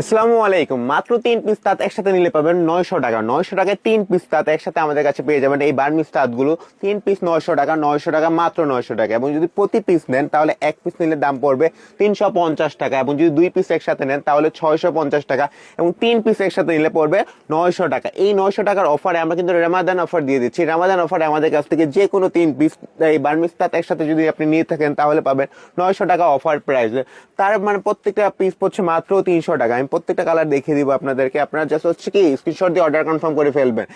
আসসালামু আলাইকুম। মাত্র তিন পিস তাঁত একসাথে নিলে পাবেন নয়শো টাকা। নয়শো টাকায় তিন পিস তাঁত একসাথে আমাদের কাছে পেয়ে যাবেন এই বার্মিস তাঁতগুলো। তিন পিস নয়শো টাকা নয়শো টাকা, মাত্র নয়শো টাকা। এবং যদি প্রতি পিস নেন, তাহলে এক পিস নিলে দাম পড়বে তিনশো পঞ্চাশ টাকা। এবং যদি দুই পিস একসাথে নেন, তাহলে ছয়শো পঞ্চাশ টাকা। এবং তিন পিস একসাথে নিলে পড়বে নয়শো টাকা। এই নয়শো টাকার অফারে আমরা কিন্তু রামাদান অফার দিয়ে দিচ্ছি। রামাদান অফারে আমাদের কাছ থেকে যে কোনো তিন পিস এই বার্মিস তাঁত একসাথে যদি আপনি নিয়ে থাকেন, তাহলে পাবেন নয়শো টাকা অফার প্রাইস তার মানে প্রত্যেকটা পিস পড়ছে মাত্র তিনশো টাকা। প্রত্যেকটা কালার দেখিয়ে দিব আপনাদেরকে। আপনারা জাস্ট হচ্ছে কি স্ক্রিনশট দিয়ে অর্ডার কনফার্ম করে ফেলবেন।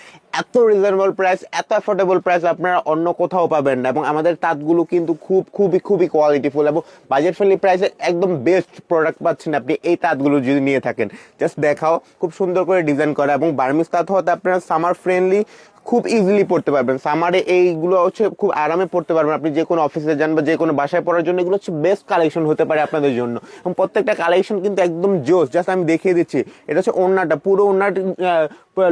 এত রিজনেবল প্রাইস এত অ্যাফোর্ডেবল প্রাইস আপনারা অন্য কোথাও পাবেন না। এবং আমাদের তাঁতগুলো কিন্তু খুব, খুবই খুবই কোয়ালিটিফুল এবং বাজেট ফ্রেন্ডলি প্রাইসে একদম বেস্ট প্রোডাক্ট পাচ্ছেন আপনি এই তাঁতগুলো যদি নিয়ে থাকেন। জাস্ট দেখাও, খুব সুন্দর করে ডিজাইন করা এবং বার্মিস তাঁত হতে আপনারা সামার ফ্রেন্ডলি খুব ইজিলি পড়তে পারবেন। সামারে এইগুলো হচ্ছে খুব আরামে পড়তে পারবেন। আপনি যে কোনো অফিসে যান বা যে কোনো বাসায় পড়ার জন্য এগুলো হচ্ছে বেস্ট কালেকশন হতে পারে আপনাদের জন্য। এবং প্রত্যেকটা কালেকশন কিন্তু একদম জোস। জাস্ট আমি দেখিয়ে দিচ্ছি। এটা হচ্ছে ওড়নাটা। পুরো ওড়নাটা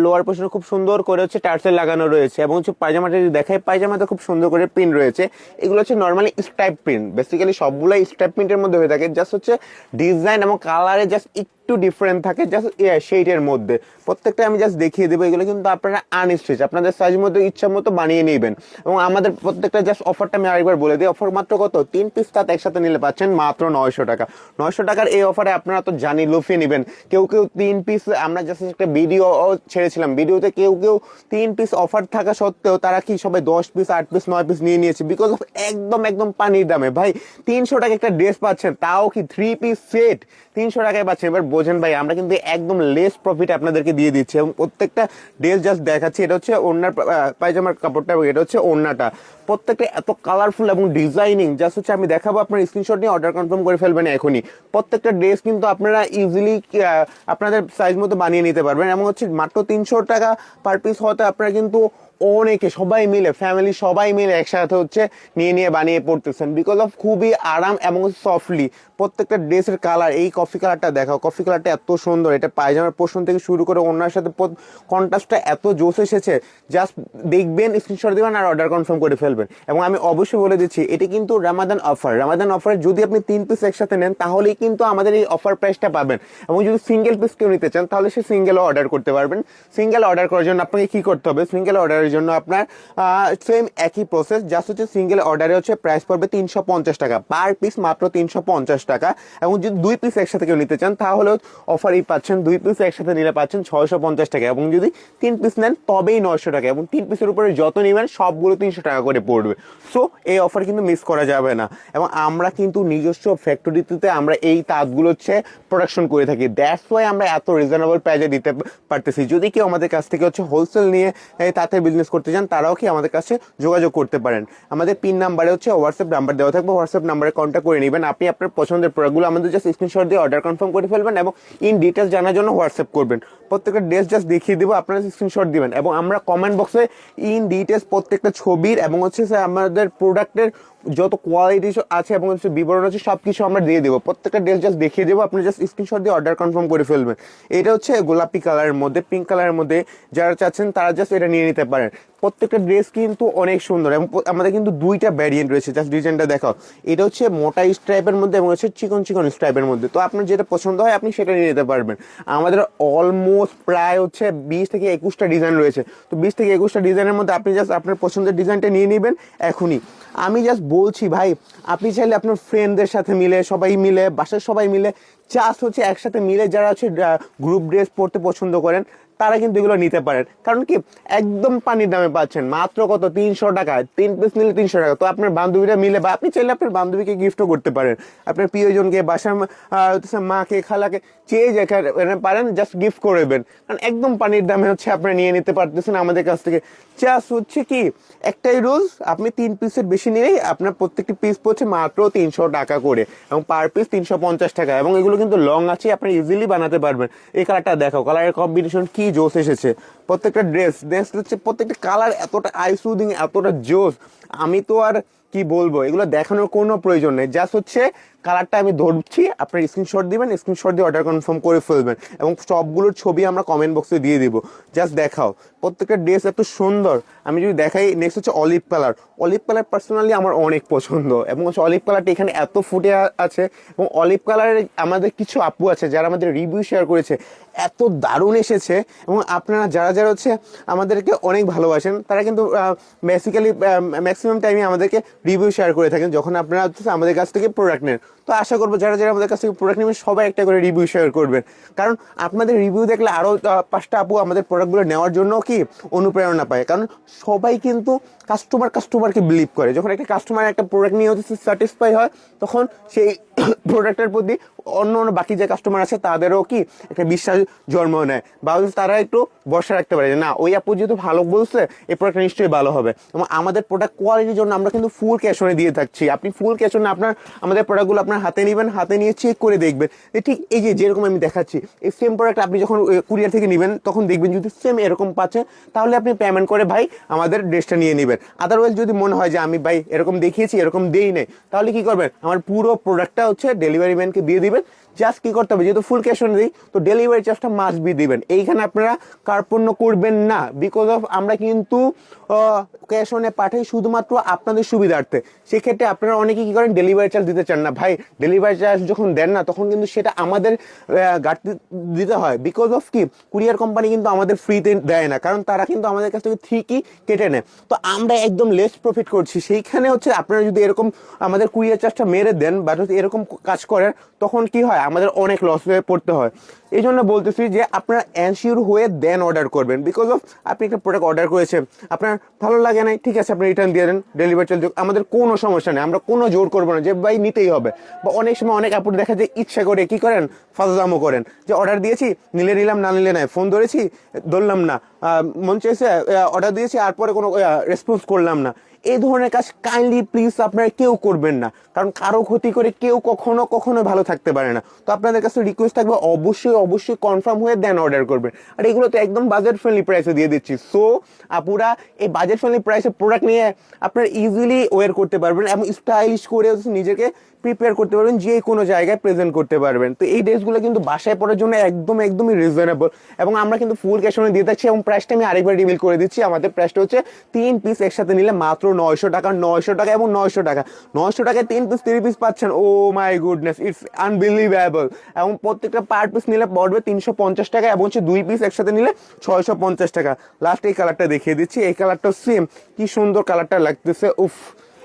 লোয়ার পোর্শনে খুব সুন্দর করে হচ্ছে টার্সেল লাগানো রয়েছে এবং হচ্ছে পায়জামাটা যদি দেখায় পায়জামাতে খুব সুন্দর করে প্রিন্ট রয়েছে। এগুলো হচ্ছে নর্মালি স্টাইপ প্রিন্ট বেসিক্যালি সবগুলাই স্টাইপ প্রিন্টের মধ্যে হয়ে থাকে। জাস্ট হচ্ছে ডিজাইন এবং কালারে জাস্ট একটু ডিফারেন্ট থাকে জাস্ট শেডের মধ্যে। প্রত্যেকটা আমি জাস্ট দেখিয়ে দেবো, এগুলো কিন্তু আপনারা আনস্টিচ আপনাদের সাইজ মতো, ইচ্ছা মতো বানিয়ে নেবেন। এবং আমাদের প্রত্যেকটা জাস্ট অফারটা আমি আরেকবার বলে দিই অফার মাত্র কত? তিন পিস তাতে একসাথে নিলে পাচ্ছেন মাত্র নয়শো টাকা। নয়শো টাকার এই অফারে আপনারা তো জানি লুফিয়ে নেবেন। কেউ কেউ তিন পিস আমরা জাস্ট একটা ভিডিও ছেড়েছিলাম। ভিডিওতে কেউ কেউ তিন পিস অফার থাকা সত্ত্বেও তারা কি সবাই দশ পিস আট পিস নয় পিস নিয়ে নিয়েছে? বিকজ অফ একদম একদম পানির দামে। ভাই, তিনশো টাকা একটা ড্রেস পাচ্ছেন, তাও কি থ্রি পিস সেট তিনশো টাকায় পাচ্ছেন এবার বোঝেন ভাই আমরা কিন্তু একদম লেস প্রফিট আপনাদেরকে দিয়ে দিচ্ছি এবং প্রত্যেকটা ড্রেস জাস্ট দেখাচ্ছি এটা হচ্ছে ওড়নার আহ, পায়জামার কাপড়টা এবং এটা হচ্ছে ওড়নাটা। প্রত্যেকটা এত কালারফুল এবং ডিজাইনিং জাস্ট হচ্ছে আমি দেখাবো আপনার স্ক্রিনশট নিয়ে অর্ডার কনফার্ম করে ফেলবেন এখনই। প্রত্যেকটা ড্রেস কিন্তু আপনারা ইজিলি আপনাদের সাইজ মতো বানিয়ে নিতে পারবেন এবং হচ্ছে মাত্র তিনশো টাকা পার পিস হওয়াতে আপনারা কিন্তু অনেকে, সবাই মিলে ফ্যামিলি সবাই মিলে একসাথে হচ্ছে নিয়ে নিয়ে বানিয়ে পড়তেছেন। বিকজ অফ খুবই আরাম এবং সফটলি প্রত্যেকটা ড্রেসের কালার এই কফি কালারটা দেখাও। কফি কালারটা এত সুন্দর, এটা পায়জামার পোষণ থেকে শুরু করে ওনার সাথে কন্ট্রাস্টটা এত জোস এসেছে জাস্ট দেখবেন স্ক্রিনশট দেবেন আর অর্ডার কনফার্ম করে ফেলবেন। এবং আমি অবশ্যই বলে দিচ্ছি, এটি কিন্তু রামাদান অফার রামাদান অফারে যদি আপনি তিন পিস একসাথে নেন, তাহলেই কিন্তু আমাদের এই অফার প্রাইসটা পাবেন। এবং যদি সিঙ্গেল পিস কেউ নিতে চান, তাহলে সে সিঙ্গেলও অর্ডার করতে পারবেন। সিঙ্গেল অর্ডার করার জন্য আপনাকে কী করতে হবে? সিঙ্গেল অর্ডারের জন্য আপনার সেম একই প্রসেস জাস্ট হচ্ছে সিঙ্গেল অর্ডারে হচ্ছে প্রাইস পড়বে তিনশো পঞ্চাশ টাকা। পার পিস মাত্র তিনশো পঞ্চাশ টাকা। এবং যদি দুই পিস একসাথে কেউ নিতে চান, তাহলে অফারই পাচ্ছেন, দুই পিস একসাথে নিলে পাচ্ছেন ছয়শো পঞ্চাশ টাকা। এবং যদি তিন পিস নেন, তবেই নয়শো টাকা। এবং তিন পিসের উপরে যত নেবেন, সবগুলো তিনশো টাকা করে পড়বে। সো এই অফার কিন্তু মিস করা যাবে না। এবং আমরা কিন্তু নিজস্ব ফ্যাক্টরিতে আমরা এই তাঁতগুলো হচ্ছে প্রোডাকশন করে থাকি। দ্যাটস ওয়াই আমরা এত রিজনেবল প্রাইজে দিতে পারতেছি। যদি কেউ আমাদের কাছ থেকে হচ্ছে হোলসেল নিয়ে তাঁতের বিজনেস করতে চান, তারাও কি আমাদের কাছে যোগাযোগ করতে পারেন। আমাদের পিন নাম্বারে হচ্ছে হোয়াটসঅ্যাপ নাম্বার দেওয়া থাকবে। হোয়াটসঅ্যাপ নাম্বারে কন্ট্যাক্ট করে নেবেন। আপনি আপনার পছন্দের প্রোডাক্টগুলো আমাদের জাস্ট স্ক্রিনশট দিয়ে অর্ডার কনফার্ম করে ফেলবেন এবং ইন ডিটেলস জানার জন্য হোয়াটসঅ্যাপ করবেন। প্রত্যেকটা ড্রেস জাস্ট দেখিয়ে দেবো, আপনারা স্ক্রিনশট দিবেন এবং আমরা কমেন্ট বক্সে ইন ডিটেলস প্রত্যেকটা ছবির এবং হচ্ছে স্যার আমাদের প্রোডাক্টের যত কোয়ালিটি আছে এবং বিবরণ আছে সব কিছু আমরা দিয়ে দেবো। প্রত্যেকটা ড্রেস জাস্ট দেখিয়ে দেবো, আপনি জাস্ট স্ক্রিনশট দিয়ে অর্ডার কনফার্ম করে ফেলবেন। এটা হচ্ছে গোলাপি কালারের মধ্যে পিঙ্ক কালারের মধ্যে, যারা চাচ্ছেন তারা জাস্ট এটা নিয়ে নিতে পারেন। প্রত্যেকটা ড্রেস কিন্তু অনেক সুন্দর এবং আমাদের কিন্তু দুইটা ভ্যারিয়েন্ট রয়েছে। জাস্ট ডিজাইনটা দেখাও। এটা হচ্ছে মোটা স্ট্রাইপের মধ্যে এবং হচ্ছে চিকন চিকন স্ট্রাইপের মধ্যে। তো আপনার যেটা পছন্দ হয়, আপনি সেটা নিয়ে নিতে পারবেন। আমাদের অলমোস্ট প্রায় হচ্ছে বিশ থেকে একুশটা ডিজাইন রয়েছে। তো বিশ থেকে একুশটা ডিজাইনের মধ্যে আপনি জাস্ট আপনার পছন্দের ডিজাইনটা নিয়ে নেবেন এখনই। আমি জাস্ট বলছি ভাই, আপনি চাইলে আপনার ফ্রেন্ডদের সাথে মিলে, সবাই মিলে, বাসার সবাই মিলে জাস্ট হচ্ছে একসাথে মিলে যারা হচ্ছে গ্রুপ ড্রেস পরতে পছন্দ করেন তারা কিন্তু এগুলো নিতে পারেন। কারণ কি, একদম পানির দামে পাচ্ছেন। মাত্র কত? তিনশো টাকা। তিন পিস নিলে তিনশো টাকা। তো আপনার বান্ধবীরা মিলে বা আপনি চাইলে আপনার বান্ধবীকে গিফটও করতে পারেন। আপনার প্রিয়জনকে, বাসার মাকে, খালাকে চেয়ে যেখানে পারেন জাস্ট গিফট করে দেবেন। কারণ একদম পানির দামে হচ্ছে আপনারা নিয়ে নিতে পারতেছেন আমাদের কাছ থেকে। জাস্ট হচ্ছে কি, একটাই রুলস আপনি তিন পিসের বেশি নিলেই আপনার প্রত্যেকটি পিস পড়ছে মাত্র তিনশো টাকা করে। এবং পার পিস তিনশো পঞ্চাশ টাকা। এবং এগুলো কিন্তু লং আছে আপনি ইজিলি বানাতে পারবেন। এই কালারটা দেখো কালারের কম্বিনেশন কি জোস এসেছে? প্রত্যেকটা ড্রেস ড্রেস হচ্ছে প্রত্যেকটা কালার এতটা আই সুদিং এতটা জোস আমি তো আর কি বলব? এগুলো দেখানোর কোনো প্রয়োজন নেই। জাস্ট হচ্ছে কালারটা আমি ধরছি, আপনার স্ক্রিনশট দিবেন স্ক্রিনশট দিয়ে অর্ডার কনফার্ম করে ফেলবেন এবং সবগুলোর ছবি আমরা কমেন্ট বক্সে দিয়ে দিব। জাস্ট দেখাও, প্রত্যেকটা ড্রেস এত সুন্দর। আমি যদি দেখাই নেক্সট হচ্ছে olive colour olive colour personally আমার অনেক পছন্দ এবং হচ্ছে অলিভ কালারটা এখানে এত ফুটে আছে এবং অলিভ কালারের আমাদের কিছু আপু আছে যারা আমাদের রিভিউ শেয়ার করেছে, এত দারুণ এসেছে এবং আপনারা যারা যারা হচ্ছে আমাদেরকে অনেক ভালোবাসেন, তারা কিন্তু বেসিক্যালি ম্যাক্সিমাম টাইমে আমাদেরকে রিভিউ শেয়ার করে থাকেন। যখন আপনারা হচ্ছে আমাদের কাছ থেকে প্রোডাক্ট নেন তো আশা করব যারা যারা আমাদের কাছ থেকে প্রোডাক্ট নেবেন, সবাই একটা করে রিভিউ শেয়ার করবেন। কারণ আপনাদের রিভিউ দেখলে আরও পাঁচটা আপু আমাদের প্রোডাক্টগুলো নেওয়ার জন্য কি অনুপ্রেরণা পায়। কারণ সবাই কিন্তু কাস্টমার কাস্টমারকে বিলিভ করে। যখন একটা কাস্টমার একটা প্রোডাক্ট নিয়ে হচ্ছে স্যাটিসফাই হয়, তখন সেই প্রোডাক্টের প্রতি অন্য অন্য বাকি যে কাস্টমার আছে, তাদেরও কি একটা বিশ্বাস জন্ম নেয়? বা তারা একটু ভরসা রাখতে পারে না, ওই আপু যেহেতু ভালো বলছে, এই প্রোডাক্টটা নিশ্চয়ই ভালো হবে। এবং আমাদের প্রোডাক্ট কোয়ালিটির জন্য আমরা কিন্তু ফুল ক্যাশ অনে দিয়ে থাকছি। আপনি ফুল ক্যাশ অনে আপনার, আমাদের প্রোডাক্টগুলো আপনার হাতে নেবেন, হাতে নিয়ে চেক করে দেখবেন। ঠিক এই যে, যেরকম আমি দেখাচ্ছি, এই সেম প্রোডাক্ট আপনি যখন কুরিয়ার থেকে নেবেন, তখন দেখবেন যদি সেম এরকম পাচ্ছে, তাহলে আপনি পেমেন্ট করে ভাই আমাদের ড্রেসটা নিয়ে নেবেন। আদারওয়াইজ যদি মনে হয় যে, আমি ভাই এরকম দেখিয়েছি, এরকম দেই নেই, তাহলে কি করবেন? আমার পুরো প্রোডাক্টটা হচ্ছে ডেলিভারি ম্যানকে দিয়ে দিবেন। নেবেন জাস্ট কি করতে হবে? যেহেতু ফুল ক্যাশ অন দিই তো ডেলিভারি চার্জটা মাস্ট বি দিবেন। এইখানে আপনারা কার্পণ্য করবেন না। বিকজ অফ আমরা কিন্তু ক্যাশ অনে পাঠাই শুধুমাত্র আপনাদের সুবিধার্থে। সেক্ষেত্রে আপনারা অনেকে কি করেন? ডেলিভারি চার্জ দিতে চান না। ভাই ডেলিভারি চার্জ যখন দেন না, তখন কিন্তু সেটা আমাদের ঘাটতি দিতে হয়। বিকজ অফ কি? কুরিয়ার কোম্পানি কিন্তু আমাদের ফ্রিতে দেয় না। কারণ তারা কিন্তু আমাদের কাছ থেকে ঠিকই কেটে নেয়। তো আমরা একদম লেস প্রফিট করছি। সেইখানে হচ্ছে আপনারা যদি এরকম আমাদের কুরিয়ার চার্জটা মেরে দেন বা যদি এরকম কাজ করেন, তখন কি হয়? আমাদের অনেক লস পড়তে হয়। এই জন্য বলতেছি যে আপনারা অ্যানসিওর হয়ে দেন অর্ডার করবেন বিকজ অফ আপনি একটা প্রোডাক্ট অর্ডার করেছেন, আপনার ভালো লাগে নাই, ঠিক আছে, আপনি রিটার্ন দিয়ে দেন ডেলিভারি চার্জ আমাদের কোনো সমস্যা নেই, আমরা কোনো জোর করব না যে ভাই নিতেই হবে। বা অনেক সময় অনেক আপুর দেখা যায় ইচ্ছা করে কি করেন? ফাজলামো করেন। যে অর্ডার দিয়েছি, নিলে নিলাম, না নিলে নাই ফোন ধরেছি, ধরলাম না মন চেয়েছে অর্ডার দিয়েছি, আর পরে কোনো রেসপন্স করলাম না। এই ধরনের কাজ কাইন্ডলি প্লিজ আপনারা কেউ করবেন না। কারণ কারও ক্ষতি করে কেউ কখনো কখনো ভালো থাকতে পারে না। তো আপনাদের কাছে রিকোয়েস্ট থাকবে, অবশ্যই অবশ্যই কনফার্ম হয়ে দেন অর্ডার করবেন আর এগুলো তো একদম বাজেট ফ্রেন্ডলি প্রাইসে দিয়ে দিচ্ছি। সো আপুরা, এই বাজেট ফ্রেন্ডলি প্রাইসে প্রোডাক্ট নিয়ে আপনারা ইজিলি ওয়ার করতে পারবেন এবং স্টাইলিশ করে নিজেকে প্রিপেয়ার করতে পারবেন, যে কোনো জায়গায় প্রেজেন্ট করতে পারবেন। তো এই ড্রেসগুলো কিন্তু বাসায় পড়ার জন্য একদম, একদমই রিজনেবল এবং আমরা কিন্তু ফুল ক্যাশ অনে দিয়ে থাকছি এবং প্রাইসটা আমি আরেকবার রিভিল করে দিচ্ছি। আমাদের প্রাইসটা হচ্ছে তিন পিস একসাথে নিলে মাত্র নয়শো টাকা নয়শো টাকা এবং নয়শো টাকা। নয়শো টাকায় তিন পিস থ্রি পিস পাচ্ছেন। Oh my goodness it's unbelievable এবং প্রত্যেকটা পার পিস নিলে পড়বে তিনশো পঞ্চাশ টাকা এবং হচ্ছে দুই পিস একসাথে নিলে ছয়শো পঞ্চাশ টাকা। লাস্ট এই কালারটা দেখিয়ে দিচ্ছি। এই কালারটা সেম কি সুন্দর কালারটা লাগতেছে। উফ!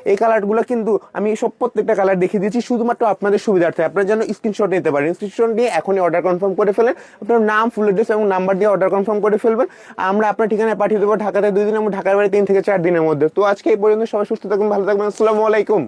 এই কালারগুলো কিন্তু আমি সব প্রত্যেকটা কালার দেখিয়ে দিচ্ছি। শুধুমাত্র আপনাদের সুবিধার্থে। আপনারা যেন স্ক্রিনশট নিতে পারেন। স্ক্রিনশট নিয়ে এখনই অর্ডার কনফার্ম করে ফেলেন। আপনার নাম ফুল অ্যাড্রেস এবং নাম্বার দিয়ে অর্ডার কনফার্ম করে ফেলবেন। আমরা আপনার ঠিকানায় পাঠিয়ে দেবো ঢাকাতে দুই দিন এবং ঢাকার বাড়ি তিন থেকে চার দিনের মধ্যে। তো আজকে এই পর্যন্ত সবাই সুস্থ থাকবেন ভালো থাকবেন আসসালামু আলাইকুম।